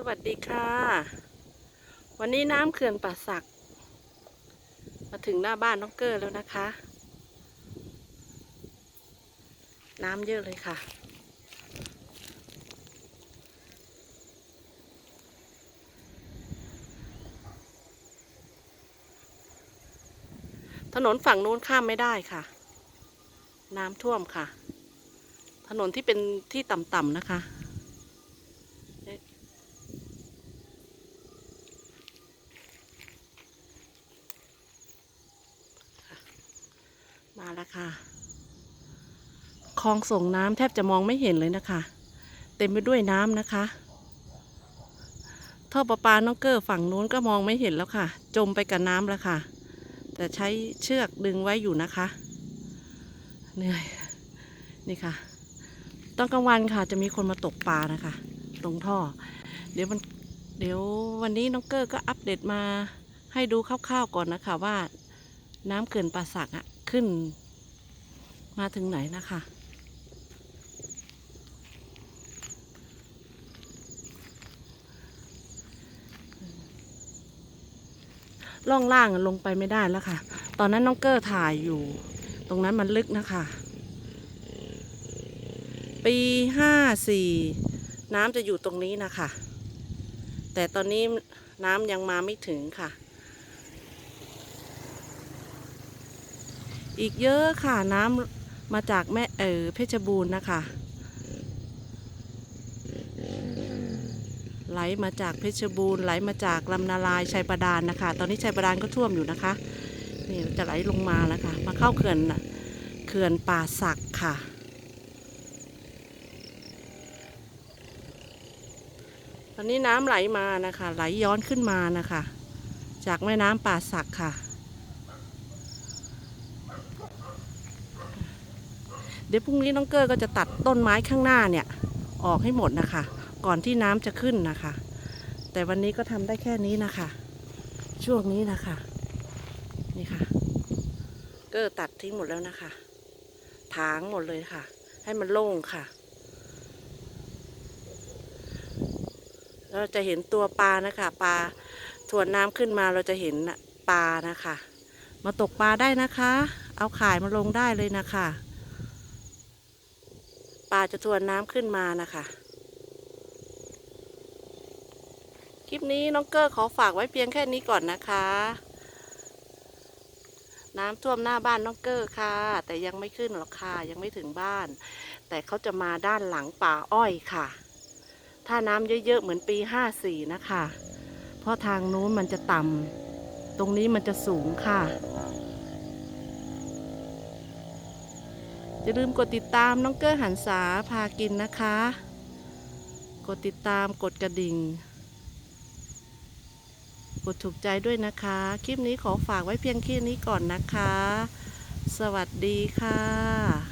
สวัสดีค่ะ วันนี้น้ำเขื่อนป่าสัก มาถึงหน้าบ้านน้องเกอร์แล้วนะคะ น้ำเยอะเลยค่ะ ถนนฝั่งนู้นข้ามไม่ได้ค่ะ น้ำท่วมค่ะ ถนนที่เป็นที่ต่ำๆนะคะ มาแล้วค่ะ คลองส่งน้ำแทบจะมองไม่เห็นเลยนะคะ เต็มไปด้วยน้ำนะคะ ท่อประปาน้องเกอร์ฝั่งนู้นก็มองไม่เห็นแล้วค่ะ จมไปกับน้ำแล้วค่ะ แต่ใช้เชือกดึงไว้อยู่นะคะ เหนื่อย นี่ค่ะ ตอนกลางวันค่ะ จะมีคนมาตกปลานะคะ ตรงท่อ เดี๋ยวมันเดี๋ยววันนี้น้องเกอร์ก็อัปเดตมาให้ดูคร่าวๆก่อนนะคะว่าน้ำเกินป่าสักอะ ขึ้น มาถึงไหนนะคะล่องล่างลงไปไม่ได้แล้วค่ะ ตอนนั้นน้องเกอร์ถ่ายอยู่ ตรงนั้นมันลึกนะคะ ปีห้าสี่น้ำจะอยู่ตรงนี้นะคะ แต่ตอนนี้น้ำยังมาไม่ถึงค่ะ อีกเยอะค่ะน้ำมาจากแม่เออเพชรบูรณ์นะคะ ไหลมาจากเพชรบูรณ์ไหลมาจากลำนาลายชัยบาดาลนะคะ ตอนนี้ชัยบาดาลก็ท่วมอยู่นะคะนี่จะไหลลงมาแล้วค่ะ มาเข้าเขื่อนเขื่อนป่าสักค่ะ ตอนนี้น้ำไหลมานะคะ ไหลย้อนขึ้นมานะคะ จากแม่น้ำป่าสักค่ะ เดี๋ยวพรุ่งนี้น้องเกอร์ก็จะตัดต้นไม้ข้างหน้าเนี่ยออกให้หมดนะคะ ก่อนที่น้ำจะขึ้นนะคะ แต่วันนี้ก็ทำได้แค่นี้นะคะ ช่วงนี้นะคะ นี่ค่ะ เกอร์ตัดทิ้งหมดแล้วนะคะ ถางหมดเลยค่ะ ให้มันโล่งค่ะเราจะเห็นตัวปลานะคะปลาถวนน้ำขึ้นมาเราจะเห็นปลานะคะ มาตกปลาได้นะคะ เอาข่ายมาลงได้เลยนะคะ ปลาจะทวนน้ำขึ้นมานะคะ คลิปนี้น้องเกอร์ขอฝากไว้เพียงแค่นี้ก่อนนะคะ น้ำท่วมหน้าบ้านน้องเกอร์ค่ะ แต่ยังไม่ขึ้นหรอกค่ะ ยังไม่ถึงบ้าน แต่เขาจะมาด้านหลังป่าอ้อยค่ะ ถ้าน้ำเยอะๆเหมือนปีห้าสี่นะคะ เพราะทางนู้นมันจะต่ำตรงนี้มันจะสูงค่ะ อย่าลืมกดติดตามน้องเกอร์หันษาพากินนะคะ กดติดตามกดกระดิ่ง กดถูกใจด้วยนะคะ คลิปนี้ขอฝากไว้เพียงแค่นี้ก่อนนะคะ สวัสดีค่ะ